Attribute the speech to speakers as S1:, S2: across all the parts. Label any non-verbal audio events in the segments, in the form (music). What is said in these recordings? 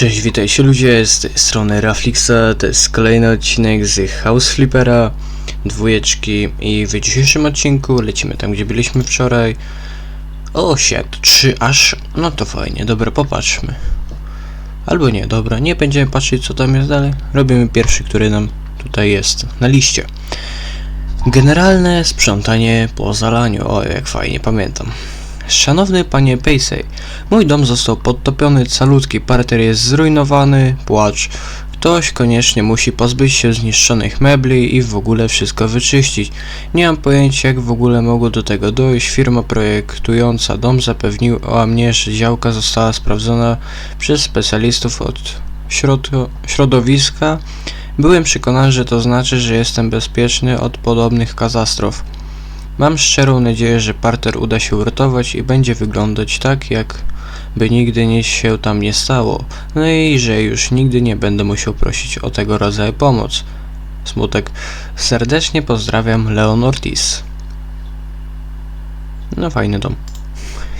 S1: Cześć, witajcie ludzie, z tej strony Raflixa, to jest kolejny odcinek z House Flippera, dwójeczki i w dzisiejszym odcinku lecimy tam, gdzie byliśmy wczoraj. O, shit, trzy aż, no to fajnie, dobra, popatrzmy. Albo nie, dobra, nie będziemy patrzeć co tam jest dalej, robimy pierwszy, który nam tutaj jest na liście. Generalne sprzątanie po zalaniu, o jak fajnie, pamiętam. Szanowny panie Pacey, mój dom został podtopiony, calutki parter jest zrujnowany, płacz. Ktoś koniecznie musi pozbyć się zniszczonych mebli i w ogóle wszystko wyczyścić. Nie mam pojęcia jak w ogóle mogło do tego dojść. Firma projektująca dom zapewniła mnie, że działka została sprawdzona przez specjalistów od środ- środowiska. Byłem przekonany, że to znaczy, że jestem bezpieczny od podobnych katastrof. Mam szczerą nadzieję, że parter uda się uratować i będzie wyglądać tak, jak by nigdy nic się tam nie stało. No i że już nigdy nie będę musiał prosić o tego rodzaju pomoc. Smutek. Serdecznie pozdrawiam, Leon Ortiz. No fajny dom.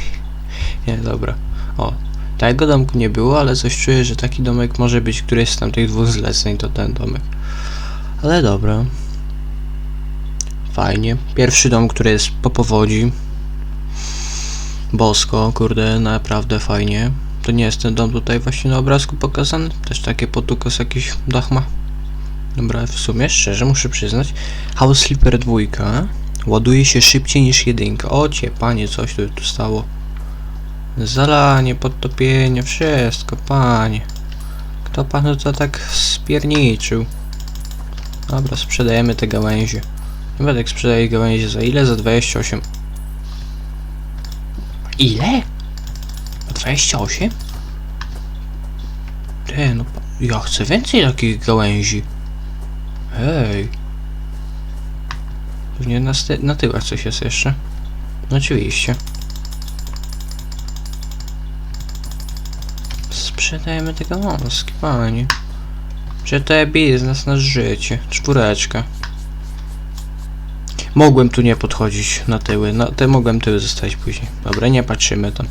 S1: (laughs) nie, dobra. O, tego domku nie było, ale coś czuję, że taki domek może być któryś z tamtych dwóch zleceń, to ten domek. Ale dobra. Fajnie. Pierwszy dom, który jest po powodzi. Bosko, kurde, naprawdę fajnie. To nie jest ten dom tutaj właśnie na obrazku pokazany? Też takie potukos jakiś dach ma. Dobra, w sumie szczerze muszę przyznać. House Sleeper 2 ładuje się szybciej niż jedynka. O cie, panie, coś tu, tu stało. Zalanie, podtopienie, wszystko, panie. Kto panu to tak spierniczył? Dobra, sprzedajemy te gałęzie. Wedek sprzedaje gałęzie za ile? Za 28. Ile? 28? Ty, no ja chcę więcej takich gałęzi. Hej. Pewnie na, na tyłach coś jest jeszcze. No oczywiście. Sprzedajemy te gałązki, panie. To biznes na życie. Czwóreczka. Mogłem tu nie podchodzić na tyły, na te mogłem tyły zostawić później. Dobra, nie patrzymy tam.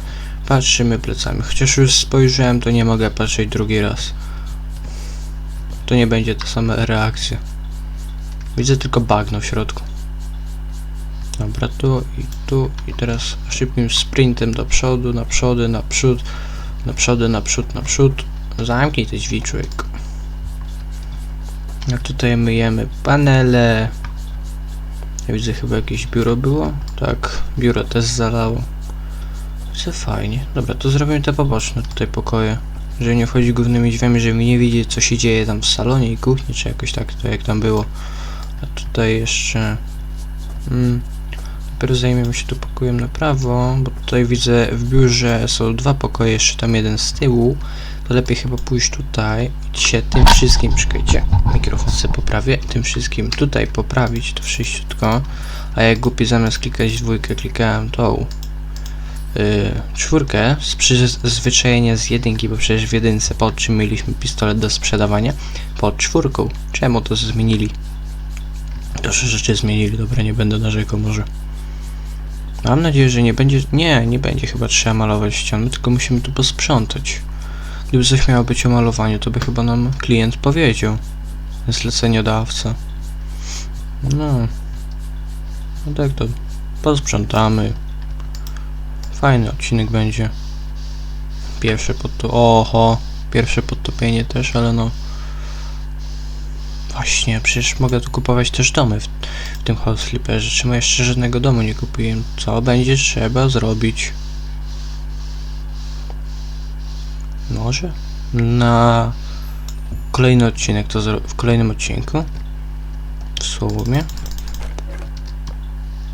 S1: Patrzymy plecami. Chociaż już spojrzałem, to nie mogę patrzeć drugi raz. To nie będzie ta sama reakcja. Widzę tylko bagno w środku. Dobra, tu i tu i teraz szybkim sprintem do przodu, na przody, na przód, na przody, na przód, na przód. Zamknij te drzwi, człowiek. A tutaj myjemy panele. Ja widzę chyba jakieś biuro było. Tak, biuro też zalało. Co fajnie. Dobra, to zrobimy te poboczne tutaj pokoje. Żeby nie wchodzić głównymi drzwiami, żeby nie widzieć co się dzieje tam w salonie i kuchni, czy jakoś tak to jak tam było. A tutaj jeszcze... Mm, dopiero zajmiemy się tu pokojem na prawo, bo tutaj widzę w biurze są dwa pokoje, jeszcze tam jeden z tyłu. To lepiej chyba pójść tutaj i się tym wszystkim, czekajcie, mikrofon sobie poprawię, tym wszystkim tutaj poprawić to wszystko, a jak głupi zamiast klikać dwójkę klikałem tą yy, czwórkę z przyzwyczajenia z jedynki, bo przecież w jedynce pod czym mieliśmy pistolet do sprzedawania, pod czwórką. Czemu to zmienili? Proszę rzeczy zmienili, dobra, nie będę narzekał może. Mam nadzieję, że nie będzie, nie, nie będzie chyba trzeba malować ścian, tylko musimy tu posprzątać. Gdyby coś miało być o malowaniu, to by chyba nam klient powiedział. Zleceniodawca. No. No tak to posprzątamy. Fajny odcinek będzie. Pierwsze podto... Oho! Pierwsze podtopienie też, ale no... Właśnie, przecież mogę tu kupować też domy w, w tym House Flipperze. Czemu jeszcze żadnego domu nie kupiłem? Co będzie trzeba zrobić? Może? Na kolejny odcinek to w kolejnym odcinku. Dosłownie.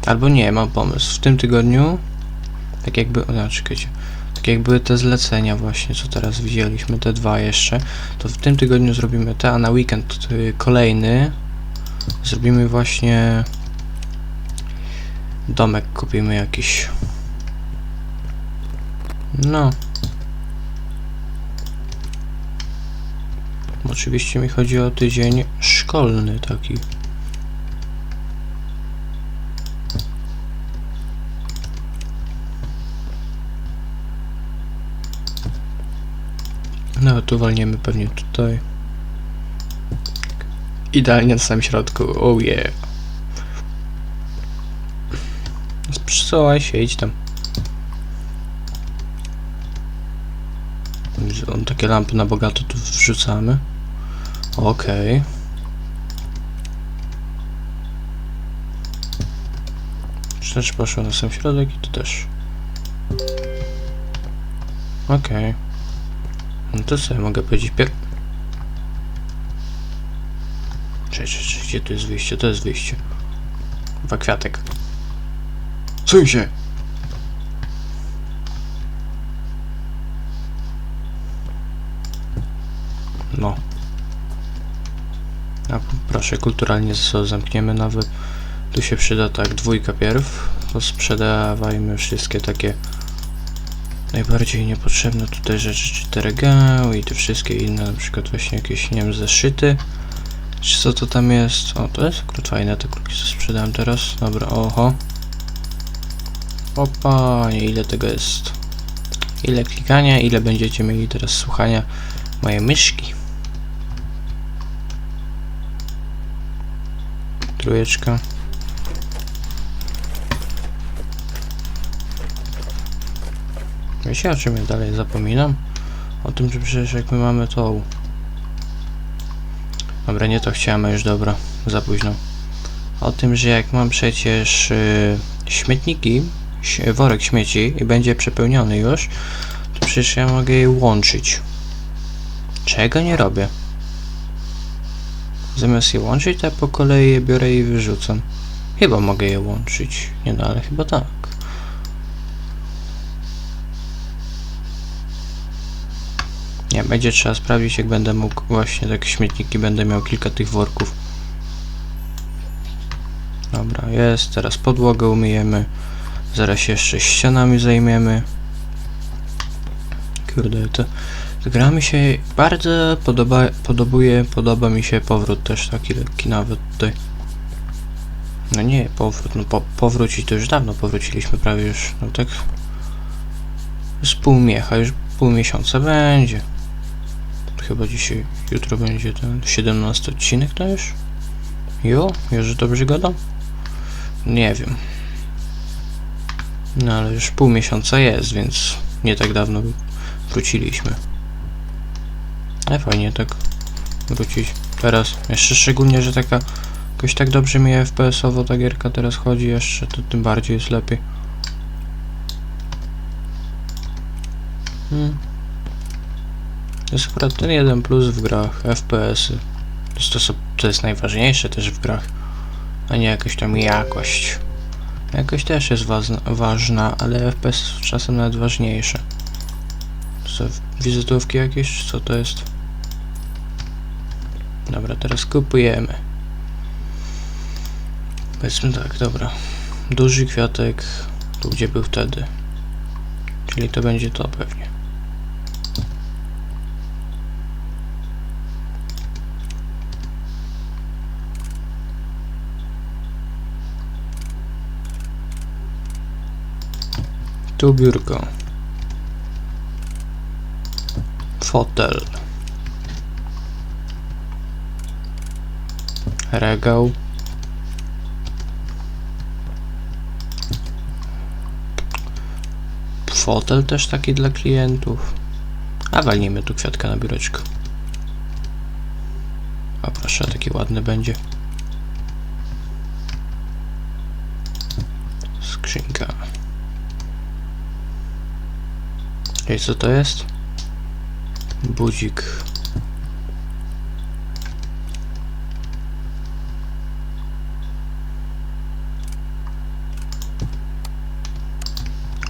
S1: Albo nie, mam pomysł. W tym tygodniu, tak jakby, no, tak jak były te zlecenia właśnie, co teraz widzieliśmy, te dwa jeszcze, to w tym tygodniu zrobimy te, a na weekend y, kolejny zrobimy właśnie domek, kupimy jakiś. No, Oczywiście mi chodzi o tydzień szkolny taki. No tu walniemy pewnie tutaj. Idealnie na samym środku. Oh yeah. Przesuwaj się, idź tam. On takie lampy na bogato tu wrzucamy. Okej. Okay. Też poszło na sam środek i tu też. Okej. No to sobie mogę powiedzieć pier... Cześć, cześć, gdzie tu jest wyjście? To jest wyjście. Chyba kwiatek. Suń się! No. Proszę, kulturalnie ze sobą zamkniemy nowy. Tu się przyda tak dwójka pierw. Sprzedawajmy wszystkie takie najbardziej niepotrzebne tutaj rzeczy, czy te regały i te wszystkie inne, na przykład właśnie jakieś, nie wiem, zeszyty. Czy co to tam jest? O, to jest akurat fajne, te kruki co sprzedałem teraz. Dobra, oho. O panie, ile tego jest? Ile klikania, ile będziecie mieli teraz słuchania mojej myszki? Trójeczka. Wiecie o czym ja dalej zapominam? O tym, że przecież jak my mamy tą... Dobra, nie to chciałem, już dobra, za późno. O tym, że jak mam przecież y, śmietniki, worek śmieci i będzie przepełniony już, to przecież ja mogę je łączyć. Czego nie robię? Zamiast je łączyć, ja po kolei je biorę i wyrzucam. Chyba mogę je łączyć. Nie no, ale chyba tak. Nie, będzie trzeba sprawdzić, jak będę mógł właśnie takie śmietniki, będę miał kilka tych worków. Dobra, jest. Teraz podłogę umyjemy. Zaraz jeszcze ścianami zajmiemy. Kurde, to gra mi się bardzo podoba, podobuje, podoba mi się powrót też taki lekki nawet tutaj. No nie, powrót, no po, powrócić to już dawno powróciliśmy prawie już, no tak z pół miecha, już pół miesiąca będzie. Chyba dzisiaj, jutro będzie ten 17 odcinek to już? Jo, już dobrze gadam? Nie wiem. No ale już pół miesiąca jest, więc nie tak dawno wróciliśmy. Ale fajnie tak wrócić teraz. Jeszcze szczególnie, że taka jakoś tak dobrze mi FPS-owo ta gierka teraz chodzi jeszcze, to tym bardziej jest lepiej. Hmm. Jest akurat ten jeden plus w grach, FPS-y. To to, to jest najważniejsze też w grach, a nie jakaś tam jakość. Jakość też jest ważna, ważna ale FPS czasem nawet ważniejsze. Są wizytówki jakieś, co to jest? Dobra, teraz kupujemy. Powiedzmy tak, dobra. Duży kwiatek, tu gdzie był wtedy. Czyli to będzie to pewnie. Tu biurko. Fotel. Regał. Fotel też taki dla klientów. A walnijmy tu kwiatka na biureczko. A proszę, taki ładny będzie. Skrzynka. Ej, co to jest? Budzik.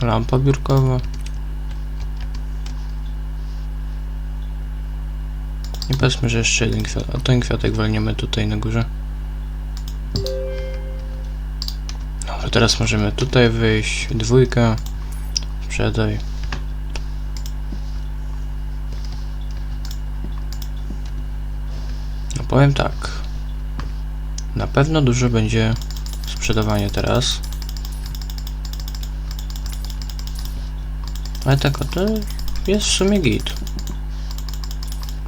S1: Lampa biurkowa. I powiedzmy, że jeszcze jeden kwiatek. A ten kwiatek walniemy tutaj na górze. Dobra, teraz możemy tutaj wyjść. Dwójka. Sprzedaj. No powiem tak. Na pewno dużo będzie sprzedawanie teraz. Ale tak, to jest w sumie git.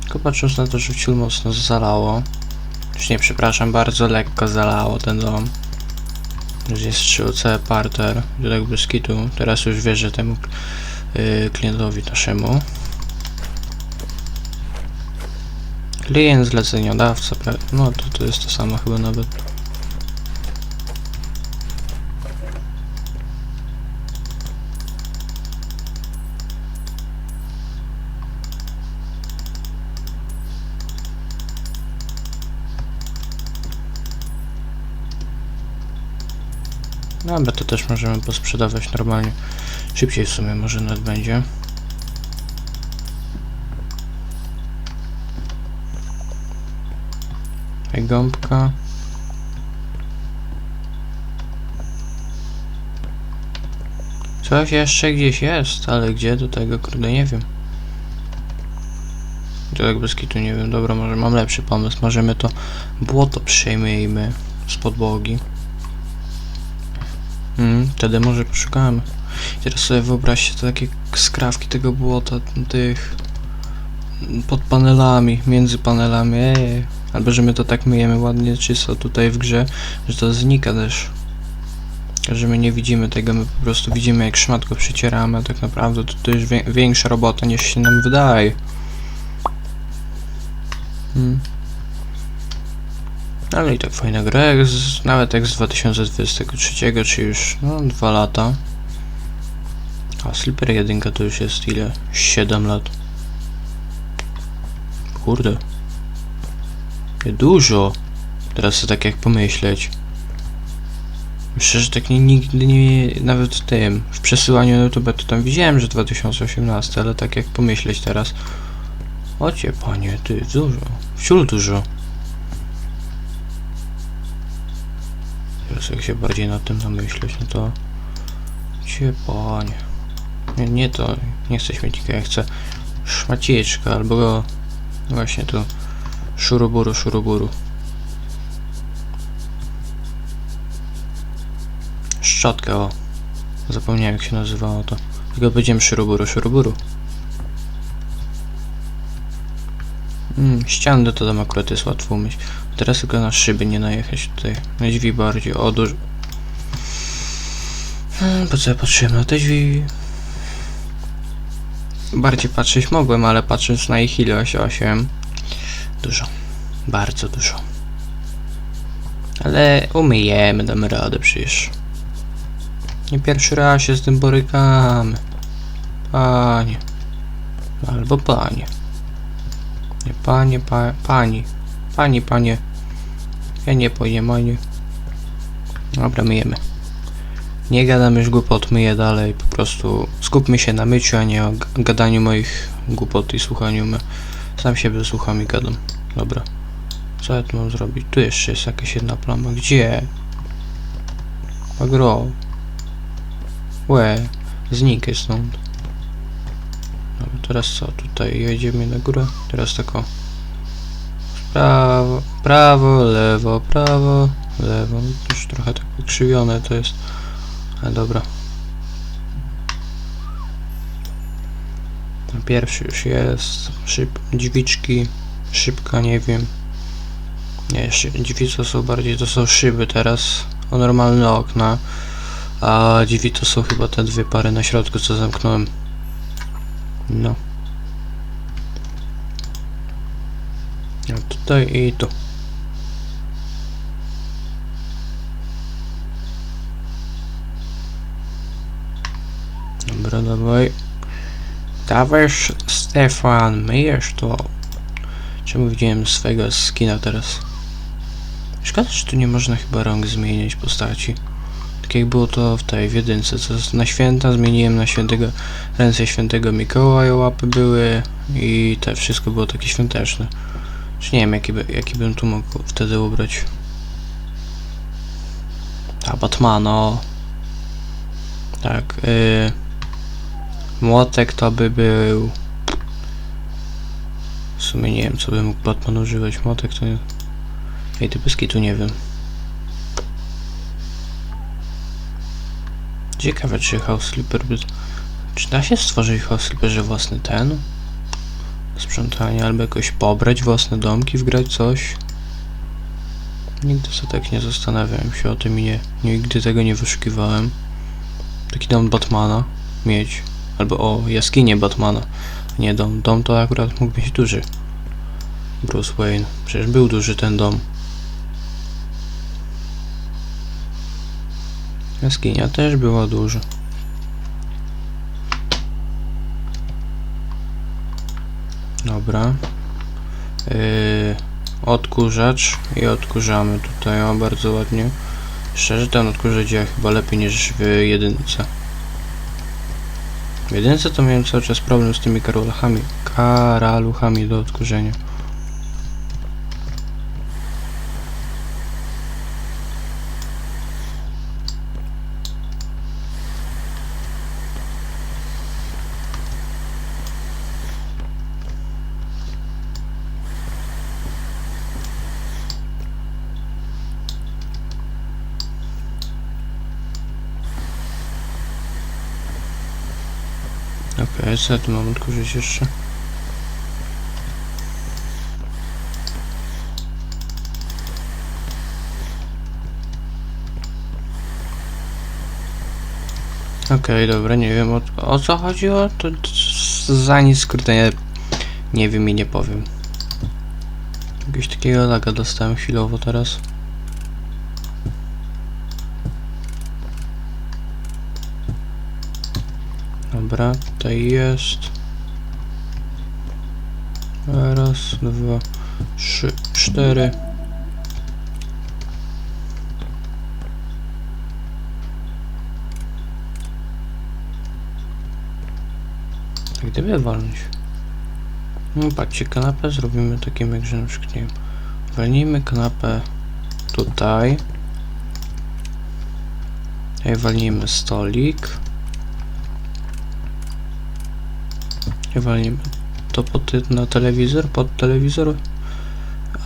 S1: Tylko patrząc na to, że ciul mocno zalało. Już nie, przepraszam, bardzo lekko zalało ten dom. Już jest 3OC parter, do tak. Teraz już wierzę temu yy, klientowi naszemu. Klient, zleceniodawca, no to, to jest to samo chyba nawet. Dobra, to też możemy posprzedawać normalnie. Szybciej w sumie może nawet będzie. Tutaj gąbka. Coś jeszcze gdzieś jest, ale gdzie do tego kurde nie wiem. To tak bez kitu nie wiem. Dobra, może mam lepszy pomysł. Możemy to błoto przejmijmy z podłogi. Mm, wtedy może poszukamy. Teraz sobie wyobraźcie te takie skrawki tego błota, tych pod panelami, między panelami, ej. Albo że my to tak myjemy ładnie czysto tutaj w grze, że to znika też. Że my nie widzimy tego, my po prostu widzimy jak szmatko przycieramy, a tak naprawdę to, to wie, większa robota niż się nam wydaje. Hmm. Ale i tak fajna gra, jak z, nawet jak z 2023, czy już no, 2 lata. A Slipper 1 to już jest ile? 7 lat. Kurde. Dużo. Teraz sobie tak jak pomyśleć. Myślę, że tak nie, nigdy nie, nawet w tym, w przesyłaniu YouTube to tam widziałem, że 2018, ale tak jak pomyśleć teraz. Ocie panie, ty, dużo. Wciul dużo. Teraz jak się bardziej nad tym namyśleć, no to... Cie panie. Nie, nie to, nie chcę śmietnika, ja chcę szmacieczka, albo właśnie tu szuruburu, szuruburu. Szczotkę, o. Zapomniałem jak się nazywało to. Tylko powiedziałem szuruburu, szuruburu. Mm, ściany to tam akurat jest łatwo umyć. Teraz tylko na szyby nie najechać tutaj. Na drzwi bardziej. O, dużo. Hmm, po co ja patrzyłem na te drzwi? Bardziej patrzeć mogłem, ale patrząc na ich ilość 8. Dużo. Bardzo dużo. Ale umyjemy, damy radę przecież. Nie pierwszy raz się z tym borykamy. Panie. Albo panie. Nie panie, pa, pani. Pani, panie. Ja nie pojemanie. Dobra, myjemy. Nie gadam już głupot, myję dalej. Po prostu skupmy się na myciu, a nie o gadaniu moich głupot i słuchaniu me. Sam siebie słucham i gadam. Dobra. Co ja tu mam zrobić? Tu jeszcze jest jakaś jedna plama. Gdzie? Agro. Łe. Znikaj stąd. Dobra, teraz co? Tutaj jedziemy na górę. Teraz tak o. Prawo, prawo, lewo, prawo, lewo. No, Już trochę tak pokrzywione to jest. Ale dobra. Pierwszy już jest. Szyb, dźwiczki. Szybka, nie wiem. Nie, drzwi to są bardziej, to są szyby teraz. O normalne okna. A drzwi to są chyba te dwie pary na środku, co zamknąłem. No. No tutaj i tu. Dobra, dawaj. Dawaj, Stefan, myjesz to. Czemu widziałem swego skina teraz? Szkoda, że tu nie można chyba rąk zmieniać postaci. Tak jak było to w tej w jedynce, co na święta zmieniłem na świętego, ręce świętego Mikołaja łapy były i te wszystko było takie świąteczne. Nie wiem jaki, by, jaki bym tu mógł wtedy ubrać. A Batmano. Tak, y, Młotek to by był. W sumie nie wiem co by mógł Batman używać. Młotek to nie. Ej, ty tu nie wiem. Ciekawe czy House Sleeper by... Czy da się stworzyć House Sleeperze własny ten? sprzątanie, albo jakoś pobrać własne domki, wgrać coś. Nigdy sobie tak nie zastanawiałem się o tym i nie, nigdy tego nie wyszukiwałem. Taki dom Batmana mieć, albo o, jaskinię Batmana, nie dom. Dom to akurat mógł być duży. Bruce Wayne, przecież był duży ten dom. Jaskinia też była duża. Dobra. Yy, odkurzacz i odkurzamy tutaj, o bardzo ładnie. Szczerze ten odkurzacz działa chyba lepiej niż w jedynce. W jedynce to miałem cały czas problem z tymi karaluchami, karaluchami do odkurzenia. Okej, co tu mam odkurzyć jeszcze? Okej, dobra, nie wiem o, o co chodziło, to, to za nic skrótę nie, nie wiem i nie powiem. Jakiegoś takiego laga dostałem chwilowo teraz. Dobra, tutaj jest. Raz, dwa, trzy, cztery. Gdyby walnąć. No patrzcie, kanapę zrobimy takim jak, że na przykład nie wiem. Walnijmy kanapę tutaj. Tutaj walnijmy stolik. I to pod, na telewizor, pod telewizor.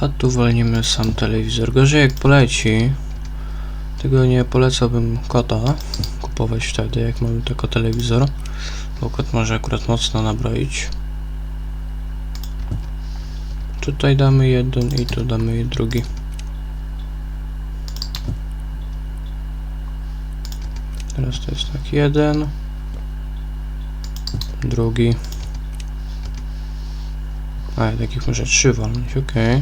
S1: A tu walnimy sam telewizor. Gorzej jak poleci. Tego nie polecałbym kota kupować wtedy, jak mamy tylko telewizor. Bo kot może akurat mocno nabroić. Tutaj damy jeden i tu damy drugi. Teraz to jest tak jeden. Drugi. A, ja takich muszę trzy walnąć, okej.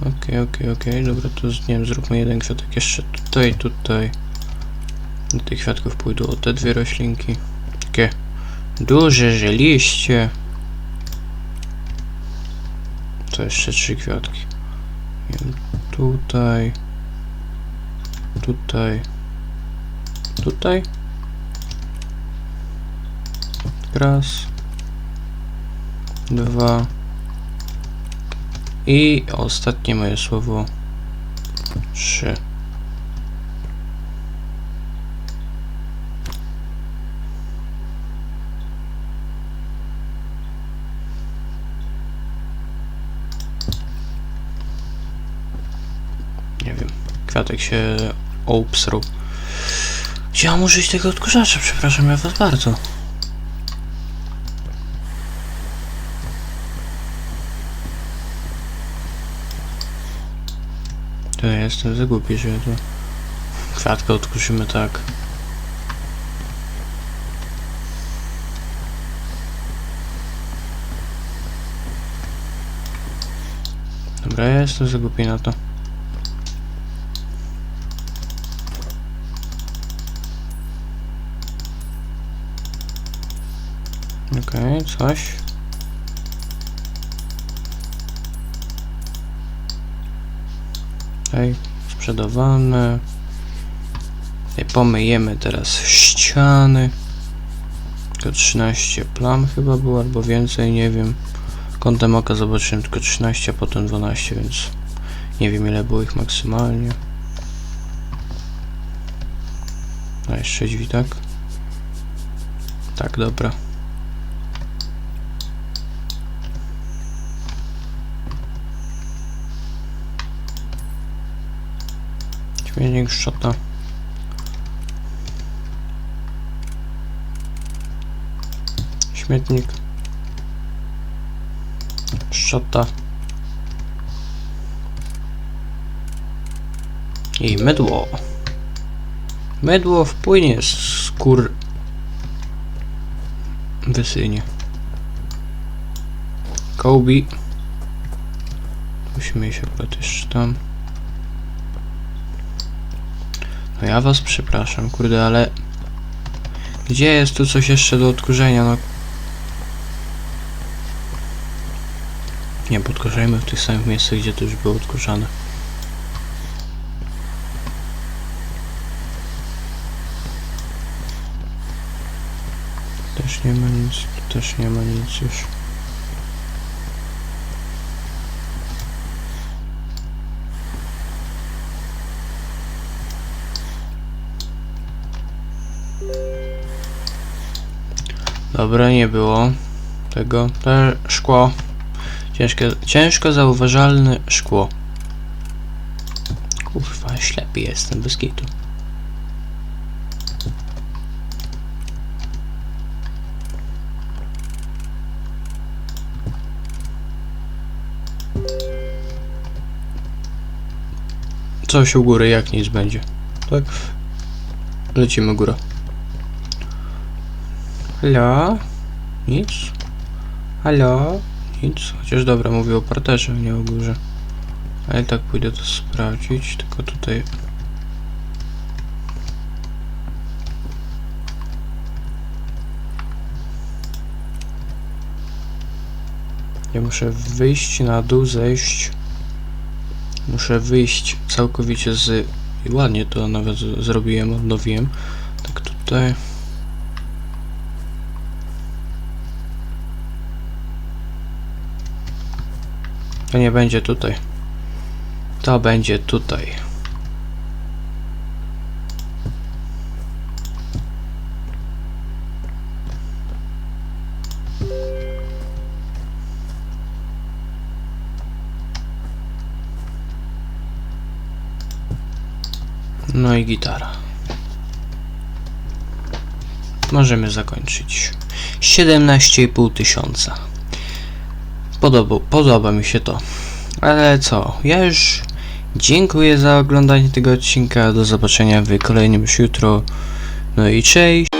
S1: Okej, okej, okej, dobra, to nie zróbmy jeden kwiatek jeszcze tutaj, tutaj. Do tych kwiatków pójdą te dwie roślinki. Takie duże, że liście. To jeszcze trzy kwiatki. Tutaj. Tutaj. Tutaj. Raz. Dwa. I ostatnie moje słowo. Trzy. Nie wiem. Kwiatek się obsrał. Chciałem użyć tego odkurzacza, przepraszam ja was bardzo. To ja jestem za głupi, że to kwiatkę odkurzymy tak. Dobra, ja jestem za głupi na to. Okej, coś. Okej, sprzedawane. Pomyjemy teraz ściany. Tylko 13 plam chyba było, albo więcej, nie wiem. Kątem oka zobaczyłem tylko 13, a potem 12, więc nie wiem ile było ich maksymalnie. A jeszcze drzwi, tak? Tak, dobra. Śmietnik szczota. Śmietnik. Szczota. I mydło. Mydło wpłynie z skór... Wysynie. Kobe. Musimy się jeszcze tam. No ja was przepraszam, kurde, ale... Gdzie jest tu coś jeszcze do odkurzenia, no? Nie, podkurzajmy w tych samych miejscach, gdzie to już było odkurzane. Też nie ma nic, tu też nie ma nic już. Dobra, nie było tego. To szkło. Ciężkie, ciężko zauważalne szkło. Kurwa, ślepy jestem, bez kitu. Coś u góry, jak nic będzie. Tak? Lecimy górę. Halo? Nic? Halo? Nic? Chociaż dobra, mówię o parterze, nie o górze. Ale tak pójdę to sprawdzić, tylko tutaj... Ja muszę wyjść na dół, zejść. Muszę wyjść całkowicie z... I ładnie to nawet zrobiłem, odnowiłem. Tak tutaj... To nie będzie tutaj. To będzie tutaj. No i gitara. Możemy zakończyć. 17,5 tysiąca. Podoba, podoba mi się to. Ale co, ja już dziękuję za oglądanie tego odcinka. Do zobaczenia w kolejnym już jutro. No i cześć.